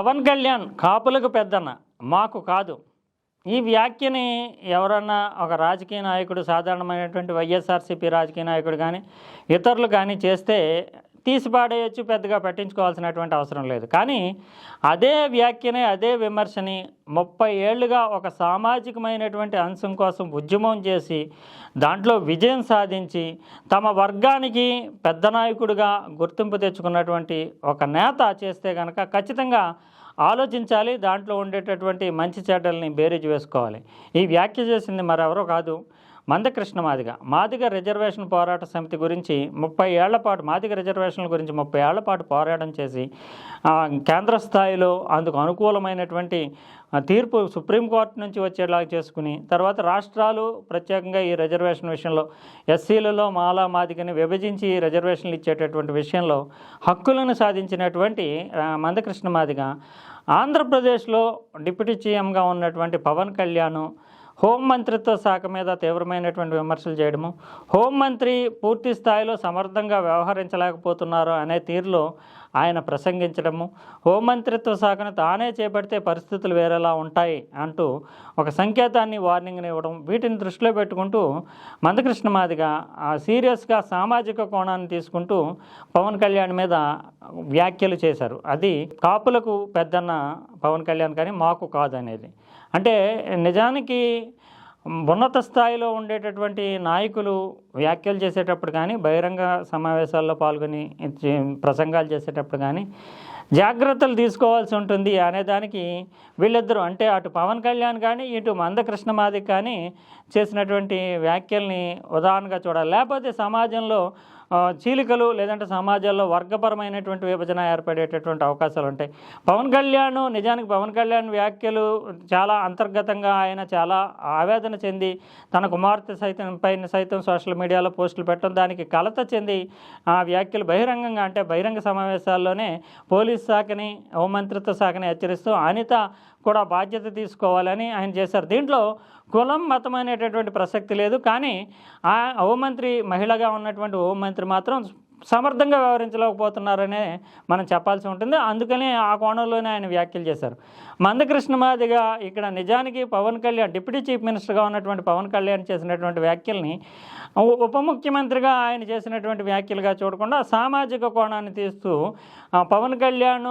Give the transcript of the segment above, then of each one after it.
పవన్ కళ్యాణ్ కాపులకు పెద్దన్న. మాకు కాదు. ఈ వ్యాఖ్యని ఎవరన్నా ఒక రాజకీయ నాయకుడు సాధారణమైనటువంటి వైఎస్ఆర్సీపీ రాజకీయ నాయకుడు కానీ ఇతరులు కానీ చేస్తే తీసిపాడేయచ్చు పెద్దగా పట్టించుకోవాల్సినటువంటి అవసరం లేదు. కానీ అదే వ్యాఖ్యని అదే విమర్శని ముప్పై ఏళ్ళుగా ఒక సామాజికమైనటువంటి అంశం కోసం ఉద్యమం చేసి దాంట్లో విజయం సాధించి తమ వర్గానికి పెద్ద నాయకుడిగా గుర్తింపు తెచ్చుకున్నటువంటి ఒక నేత చేస్తే కనుక ఖచ్చితంగా ఆలోచించాలి దాంట్లో ఉండేటటువంటి మంచి చెడ్డల్ని బేరీజ్ వేసుకోవాలి. ఈ వ్యాఖ్య చేసింది మరెవరో కాదు మందకృష్ణ మాదిగ. మాదిగ రిజర్వేషన్ పోరాట సమితి గురించి ముప్పై ఏళ్ళ పాటు మాదిగ రిజర్వేషన్ల గురించి ముప్పై ఏళ్ళ పాటు పోరాటం చేసి కేంద్ర స్థాయిలో అందుకు అనుకూలమైనటువంటి తీర్పు సుప్రీంకోర్టు నుంచి వచ్చేలాగా చేసుకుని తర్వాత రాష్ట్రాలు ప్రత్యేకంగా ఈ రిజర్వేషన్ విషయంలో ఎస్సీలలో మాలా మాదిగని విభజించి రిజర్వేషన్లు ఇచ్చేటటువంటి విషయంలో హక్కులను సాధించినటువంటి మందకృష్ణ మాదిగ. ఆంధ్రప్రదేశ్లో డిప్యూటీ సీఎంగా ఉన్నటువంటి పవన్ కళ్యాణ్ హోం మంత్రిత్వ శాఖ మీద తీవ్రమైనటువంటి విమర్శలు చేయడము హోంమంత్రి పూర్తి స్థాయిలో సమర్థంగా వ్యవహరించలేకపోతున్నారు అనే తీరులో ఆయన ప్రసంగించడము హోంమంత్రిత్వ శాఖను తానే చేపడితే పరిస్థితులు వేరేలా ఉంటాయి అంటూ ఒక సంకేతాన్ని వార్నింగ్ని ఇవ్వడం వీటిని దృష్టిలో పెట్టుకుంటూ మందకృష్ణ మాదిగా ఆ సీరియస్గా సామాజిక కోణాన్ని తీసుకుంటూ పవన్ కళ్యాణ్ మీద వ్యాఖ్యలు చేశారు. అది కాపులకు పెద్దన్న పవన్ కళ్యాణ్ కానీ మాకు కాదు అనేది అంటే నిజానికి ఉన్నత స్థాయిలో ఉండేటటువంటి నాయకులు వ్యాఖ్యలు చేసేటప్పుడు కానీ బహిరంగ సమావేశాల్లో పాల్గొని ప్రసంగాలు చేసేటప్పుడు కానీ జాగ్రత్తలు తీసుకోవాల్సి ఉంటుంది అనేదానికి వీళ్ళిద్దరూ అంటే అటు పవన్ కళ్యాణ్ కానీ ఇటు మందకృష్ణ మాదిక్ కానీ చేసినటువంటి వ్యాఖ్యల్ని ఉదాహరణగా చూడాలి. లేకపోతే సమాజంలో చీలికలు లేదంటే సమాజాల్లో వర్గపరమైనటువంటి విభజన ఏర్పడేటటువంటి అవకాశాలు ఉంటాయి. పవన్ కళ్యాణ్ నిజానికి పవన్ కళ్యాణ్ వ్యాఖ్యలు చాలా అంతర్గతంగా ఆయన చాలా ఆవేదన చెంది తన కుమార్తె సైతం పైన సైతం సోషల్ మీడియాలో పోస్టులు పెట్టడం దానికి కలత చెంది ఆ వ్యాఖ్యలు బహిరంగంగా అంటే బహిరంగ సమావేశాల్లోనే పోలీస్ శాఖని హోంమంత్రిత్వ శాఖని హెచ్చరిస్తూ అనిత కూడా బాధ్యత తీసుకోవాలని ఆయన చేశారు. దీంట్లో కులం మతం అనేటటువంటి ప్రసక్తి లేదు. కానీ ఆ హోంమంత్రి మహిళగా ఉన్నటువంటి హోంమంత్రి మాత్రం సమర్థంగా వ్యవహరించలేకపోతున్నారనే మనం చెప్పాల్సి ఉంటుంది. అందుకని ఆ కోణంలోనే ఆయన వ్యాఖ్యలు చేశారు. మందకృష్ణ మాదిగా ఇక్కడ నిజానికి పవన్ కళ్యాణ్ డిప్యూటీ చీఫ్ మినిస్టర్గా ఉన్నటువంటి పవన్ కళ్యాణ్ చేసినటువంటి వ్యాఖ్యల్ని ఉప ముఖ్యమంత్రిగా ఆయన చేసినటువంటి వ్యాఖ్యలుగా చూడకుండా సామాజిక కోణాన్ని తీస్తూ ఆ, పవన్ కళ్యాణ్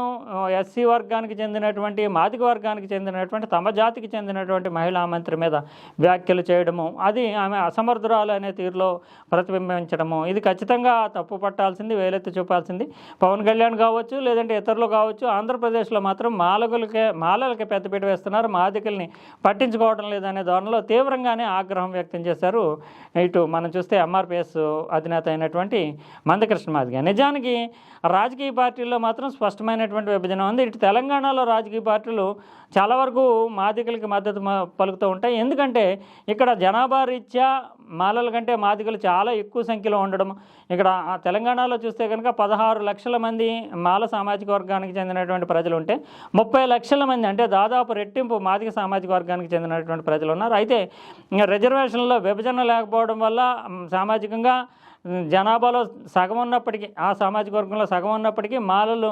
ఎస్సీ వర్గానికి చెందినటువంటి మాదిక వర్గానికి చెందినటువంటి తమ జాతికి చెందినటువంటి మహిళా మంత్రి మీద వ్యాఖ్యలు చేయడము అది ఆమె అసమర్థురాలు అనే తీరులో ప్రతిబింబించడము ఇది ఖచ్చితంగా తప్పు పట్టాల్సింది వేలెత్తి చూపాల్సింది. పవన్ కళ్యాణ్ కావచ్చు లేదంటే ఇతరులు కావచ్చు ఆంధ్రప్రదేశ్లో మాత్రం మాలకులకే మాలలకి పెద్దపీట వేస్తున్నారు. మాదికల్ని పట్టించుకోవడం లేదనే ధోరణిలో తీవ్రంగానే ఆగ్రహం వ్యక్తం చేశారు. ఇటు మనం చూస్తే ఎంఆర్పిఎస్ అధినేత అయినటువంటి మందకృష్ణ మాదిగ. నిజానికి రాజకీయ పార్టీల్లో మాత్రం స్పష్టమైనటువంటి విభజన ఉంది. ఇటు తెలంగాణలో రాజకీయ పార్టీలు చాలా వరకు మాదికలకి మద్దతు పలుకుతూ ఉంటాయి. ఎందుకంటే ఇక్కడ జనాభా రీత్యా మాలల కంటే మాదికలు చాలా ఎక్కువ సంఖ్యలో ఉండడం. ఇక్కడ తెలంగాణలో చూస్తే కనుక పదహారు లక్షల మంది మాల సామాజిక వర్గానికి చెందినటువంటి ప్రజలు ఉంటే ముప్పై లక్షల మంది అంటే దాదాపు రెట్టింపు మాదిక సామాజిక వర్గానికి చెందినటువంటి ప్రజలు ఉన్నారు అయితే రిజర్వేషన్లో విభజన లేకపోవడం వల్ల సామాజికంగా జనాభాలో సగం ఉన్నప్పటికీ ఆ సామాజిక వర్గంలో సగం ఉన్నప్పటికీ మాలలు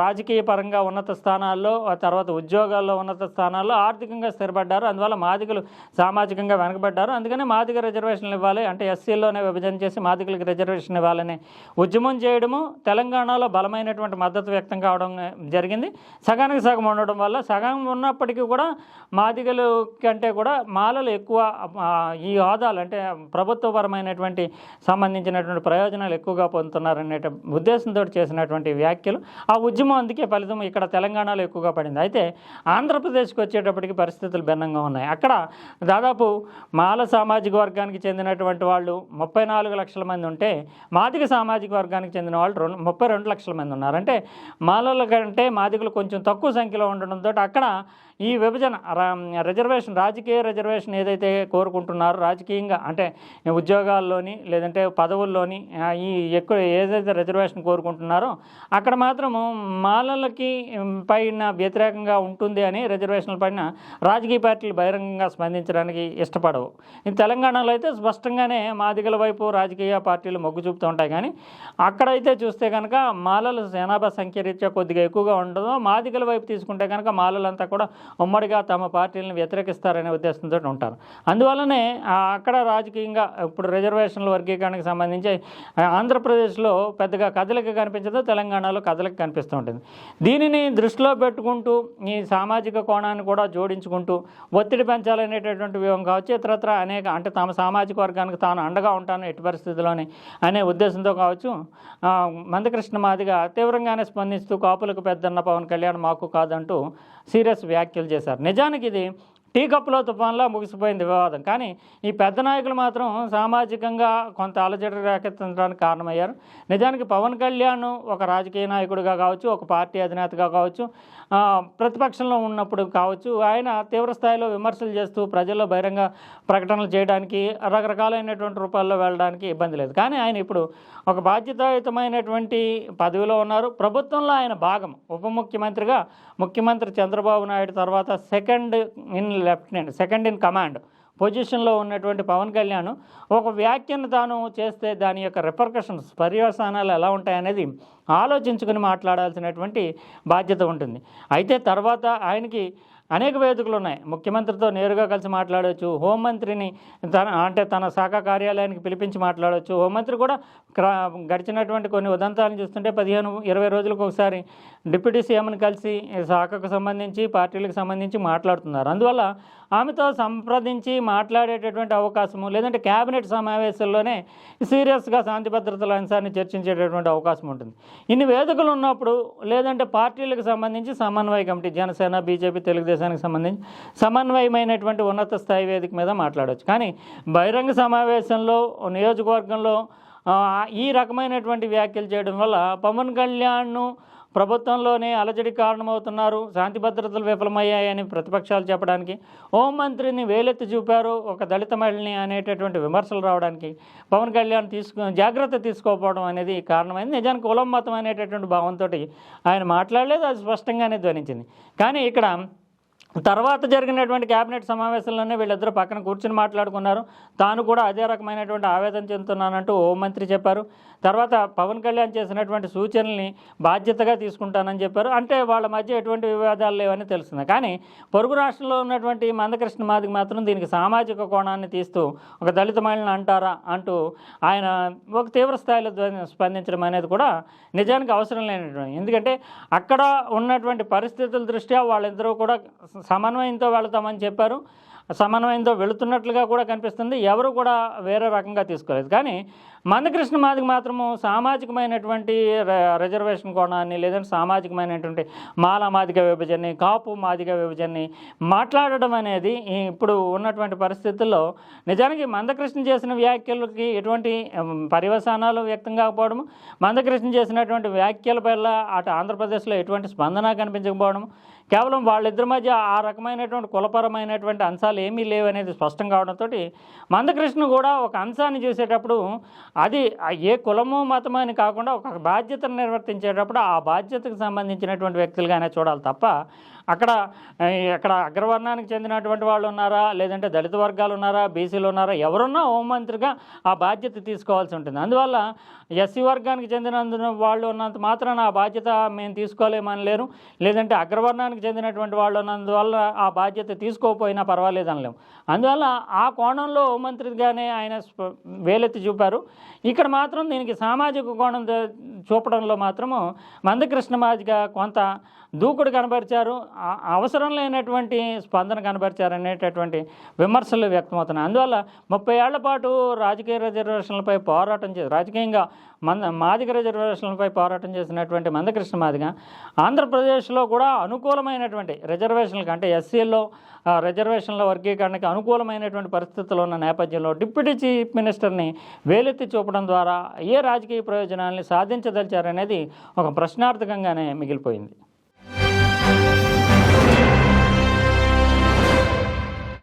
రాజకీయ పరంగా ఉన్నత స్థానాల్లో తర్వాత ఉద్యోగాల్లో ఉన్నత స్థానాల్లో ఆర్థికంగా స్థిరపడ్డారు. అందువల్ల మాదిగలు సామాజికంగా వెనకబడ్డారు. అందుకనే మాదిగ రిజర్వేషన్లు ఇవ్వాలి అంటే ఎస్సీలోనే విభజన చేసి మాదిగలకు రిజర్వేషన్ ఇవ్వాలని ఉద్యమం చేయడము తెలంగాణలో బలమైనటువంటి మద్దతు వ్యక్తం కావడం జరిగింది. సగానికి సగం ఉండడం వల్ల సగం ఉన్నప్పటికీ కూడా మాదిగలు కంటే కూడా మాలలు ఎక్కువ ఈ హోదాలు అంటే ప్రభుత్వపరమైనటువంటి సంబంధించినటువంటి ప్రయోజనాలు ఎక్కువగా పొందుతున్నారనే ఉద్దేశంతో చేసినటువంటి వ్యాఖ్యలు. ఆ ఉద్యమం అందుకే ఫలితం ఇక్కడ తెలంగాణలో ఎక్కువగా పడింది. అయితే ఆంధ్రప్రదేశ్కి వచ్చేటప్పటికి పరిస్థితులు భిన్నంగా ఉన్నాయి. అక్కడ దాదాపు మాల సామాజిక వర్గానికి చెందినటువంటి వాళ్ళు ముప్పై నాలుగు లక్షల మంది ఉంటే మాదిక సామాజిక వర్గానికి చెందిన వాళ్ళు రెండు ముప్పై రెండు లక్షల మంది ఉన్నారు. అంటే మాలల కంటే మాదికులు కొంచెం తక్కువ సంఖ్యలో ఉండడంతో అక్కడ ఈ విభజన రిజర్వేషన్ రాజకీయ రిజర్వేషన్ ఏదైతే కోరుకుంటున్నారో రాజకీయంగా అంటే ఉద్యోగాల్లోని లేదంటే పదవుల్లోని ఈ ఎక్కువ ఏదైతే రిజర్వేషన్ కోరుకుంటున్నారో అక్కడ మాత్రము మాలలకి పైన వ్యతిరేకంగా ఉంటుంది అని రిజర్వేషన్ల పైన రాజకీయ పార్టీలు బహిరంగంగా స్పందించడానికి ఇష్టపడవు. ఈ తెలంగాణలో అయితే స్పష్టంగానే మాదిగల వైపు రాజకీయ పార్టీలు మొగ్గు చూపుతూ ఉంటాయి. కానీ అక్కడైతే చూస్తే కనుక మాలలు జనాభా సంఖ్య రీత్యా కొద్దిగా ఎక్కువగా ఉండదు. మాదిగల వైపు తీసుకుంటే కనుక మాలలంతా కూడా ఉమ్మడిగా తమ పార్టీలను వ్యతిరేకిస్తారనే ఉద్దేశంతో ఉంటారు. అందువల్లనే అక్కడ రాజకీయంగా ఇప్పుడు రిజర్వేషన్ల తెలంగాణకు సంబంధించి ఆంధ్రప్రదేశ్లో పెద్దగా కదలిక కనిపించదు తెలంగాణలో కదలిక కనిపిస్తూ ఉంటుంది. దీనిని దృష్టిలో పెట్టుకుంటూ ఈ సామాజిక కోణాన్ని కూడా జోడించుకుంటూ ఒత్తిడి పెంచాలనేటటువంటి వ్యూహం కావచ్చు ఇతరత్ర అనేక అంటే తమ సామాజిక వర్గానికి తాను అండగా ఉంటాను ఎట్టి పరిస్థితుల్లోని అనే ఉద్దేశంతో కావచ్చు మందకృష్ణ మాదిగా తీవ్రంగానే స్పందిస్తూ కాపులకు పెద్దన్న పవన్ కళ్యాణ్ మాకు కాదంటూ సీరియస్ వ్యాఖ్యలు చేశారు. నిజానికి ఇది టీ కప్పులో తుఫాన్లా ముగిసిపోయింది వివాదం. కానీ ఈ పెద్ద నాయకులు మాత్రం సామాజికంగా కొంత అలజడి రేకెత్తడానికి కారణమయ్యారు. నిజానికి పవన్ కళ్యాణ్ ఒక రాజకీయ నాయకుడిగా కావచ్చు ఒక పార్టీ అధినేతగా కావచ్చు ప్రతిపక్షంలో ఉన్నప్పుడు కావచ్చు ఆయన తీవ్ర స్థాయిలో విమర్శలు చేస్తూ ప్రజల్లో బహిరంగ ప్రకటనలు చేయడానికి రకరకాలైనటువంటి రూపాల్లో వెళ్ళడానికి ఇబ్బంది లేదు. కానీ ఆయన ఇప్పుడు ఒక బాధ్యతాయుతమైనటువంటి పదవిలో ఉన్నారు. ప్రభుత్వంలో ఆయన భాగం. ఉప ముఖ్యమంత్రిగా ముఖ్యమంత్రి చంద్రబాబు నాయుడు తర్వాత second in lieutenant second in command పొజిషన్లో ఉన్నటువంటి పవన్ కళ్యాణ్ ఒక వ్యాఖ్యను తాను చేస్తే దాని యొక్క రిపర్కషన్స్ పర్యవసానాలు ఎలా ఉంటాయనేది ఆలోచించుకుని మాట్లాడాల్సినటువంటి బాధ్యత ఉంటుంది. అయితే తర్వాత ఆయనకి అనేక వేదికలు ఉన్నాయి. ముఖ్యమంత్రితో నేరుగా కలిసి మాట్లాడవచ్చు హోంమంత్రిని తన అంటే తన శాఖ కార్యాలయానికి పిలిపించి మాట్లాడవచ్చు హోంమంత్రి కూడా క్రా గడిచినటువంటి కొన్ని ఉదంతాలను చూస్తుంటే పదిహేను ఇరవై రోజులకు ఒకసారి డిప్యూటీ సీఎంని కలిసి శాఖకు సంబంధించి పార్టీలకు సంబంధించి మాట్లాడుతున్నారు. అందువల్ల ఆమెతో సంప్రదించి మాట్లాడేటటువంటి అవకాశము లేదంటే కేబినెట్ సమావేశంలోనే సీరియస్గా శాంతి భద్రతల అంశాన్ని చర్చించేటటువంటి అవకాశం ఉంటుంది. ఇన్ని వేదికలు ఉన్నప్పుడు లేదంటే పార్టీలకు సంబంధించి సమన్వయ కమిటీ జనసేన బీజేపీ సమావేశానికి సంబంధించి సమన్వయమైనటువంటి ఉన్నత స్థాయి వేదిక మీద మాట్లాడవచ్చు కానీ బహిరంగ సమావేశంలో నియోజకవర్గంలో ఈ రకమైనటువంటి వ్యాఖ్యలు చేయడం వల్ల పవన్ కళ్యాణ్ను ప్రభుత్వంలోనే అలజడి కారణమవుతున్నారు శాంతి భద్రతలు విఫలమయ్యాయని ప్రతిపక్షాలు చెప్పడానికి. హోంమంత్రిని వేలెత్తి చూపారు ఒక దళిత మహిళని అనేటటువంటి విమర్శలు రావడానికి. పవన్ కళ్యాణ్ తీసుకు జాగ్రత్త తీసుకోకపోవడం అనేది కారణమైంది. నిజానికి కులం మతం అనేటటువంటి భావంతో ఆయన మాట్లాడలేదు అది స్పష్టంగానే ధ్వనించింది. కానీ ఇక్కడ తర్వాత జరిగినటువంటి కేబినెట్ సమావేశంలోనే వీళ్ళిద్దరూ పక్కన కూర్చుని మాట్లాడుకున్నారు. తాను కూడా అదే రకమైనటువంటి ఆవేదన చెందుతున్నానంటూ హోంమంత్రి చెప్పారు. తర్వాత పవన్ కళ్యాణ్ చేసినటువంటి సూచనల్ని బాధ్యతగా తీసుకుంటానని చెప్పారు. అంటే వాళ్ళ మధ్య ఎటువంటి వివాదాలు లేవని తెలుస్తుంది. కానీ పొరుగు రాష్ట్రంలో ఉన్నటువంటి మందకృష్ణ మాదికి మాత్రం దీనికి సామాజిక కోణాన్ని తీస్తూ ఒక దళిత మహిళను అంటారా అంటూ ఆయన ఒక తీవ్ర స్థాయిలో స్పందించడం అనేది కూడా నిజానికి అవసరం లేనటువంటి. ఎందుకంటే అక్కడ ఉన్నటువంటి పరిస్థితుల దృష్ట్యా వాళ్ళిద్దరూ కూడా సమన్వయంతో వెళతామని చెప్పారు. సమన్వయంతో వెళుతున్నట్లుగా కూడా కనిపిస్తుంది. ఎవరు కూడా వేరే రకంగా తీసుకోలేదు. కానీ మందకృష్ణ మాదికి మాత్రము సామాజికమైనటువంటి ర- రిజర్వేషన్ కోణాన్ని లేదంటే సామాజికమైనటువంటి మాల మాదిక విభజనని కాపు మాదిక విభజనని మాట్లాడడం అనేది ఇప్పుడు ఉన్నటువంటి పరిస్థితుల్లో నిజానికి మందకృష్ణ చేసిన వ్యాఖ్యలకి ఎటువంటి పరివసానాలు పర్యవసానాలు వ్యక్తం కాకపోవడం మందకృష్ణ చేసినటువంటి వ్యాఖ్యల పట్ల అటు ఆంధ్రప్రదేశ్లో ఎటువంటి స్పందన కనిపించకపోవడం కేవలం వాళ్ళిద్దరి మధ్య ఆ రకమైనటువంటి కులపరమైనటువంటి అంశాలు ఏమీ లేవు అనేది స్పష్టం కావడంతో మందకృష్ణ కూడా ఒక అంశాన్ని చూసేటప్పుడు అది ఆ ఏ కులము మతము అని కాకుండా ఒక బాధ్యతను నిర్వర్తించేటప్పుడు ఆ బాధ్యతకు సంబంధించినటువంటి వ్యక్తులుగానే చూడాలి తప్ప అక్కడ అక్కడ అగ్రవర్ణానికి చెందినటువంటి వాళ్ళు ఉన్నారా? లేదంటే దళిత వర్గాలు ఉన్నారా? బీసీలు ఉన్నారా? ఎవరున్నా హోంమంత్రిగా ఆ బాధ్యత తీసుకోవాల్సి ఉంటుంది. అందువల్ల ఎస్సీ వర్గానికి చెందినందున వాళ్ళు ఉన్నంత మాత్రాన ఆ బాధ్యత మేము తీసుకోలేమని లేరు. లేదంటే అగ్రవర్ణానికి చెందినటువంటి వాళ్ళు ఉన్నందువల్ల ఆ బాధ్యత తీసుకోకపోయినా పర్వాలేదు అనలేము అందువల్ల ఆ కోణంలో హోంమంత్రిగానే ఆయన వేలెత్తి చూపారు. ఇక్కడ మాత్రం దీనికి సామాజిక కోణం చూపడంలో మాత్రము మందకృష్ణ మాదిగా కొంత దూకుడు కనబరిచారు. అవసరం లేనటువంటి స్పందన కనబరిచారనేటటువంటి విమర్శలు వ్యక్తమవుతున్నాయి. అందువల్ల ముప్పై ఏళ్ళ పాటు రాజకీయ రిజర్వేషన్లపై పోరాటం చేసి రాజకీయంగా మంద మాదిగ రిజర్వేషన్లపై పోరాటం చేసినటువంటి మందకృష్ణ మాదిగ ఆంధ్రప్రదేశ్లో కూడా అనుకూలమైనటువంటి రిజర్వేషన్లకు అంటే ఎస్సీల్లో రిజర్వేషన్ల వర్గీకరణకి అనుకూలమైనటువంటి పరిస్థితులు ఉన్న నేపథ్యంలో డిప్యూటీ చీఫ్ మినిస్టర్ని వేలెత్తి చూపడం ద్వారా ఏ రాజకీయ ప్రయోజనాల్ని సాధించదలిచారనేది ఒక ప్రశ్నార్థకంగానే మిగిలిపోయింది.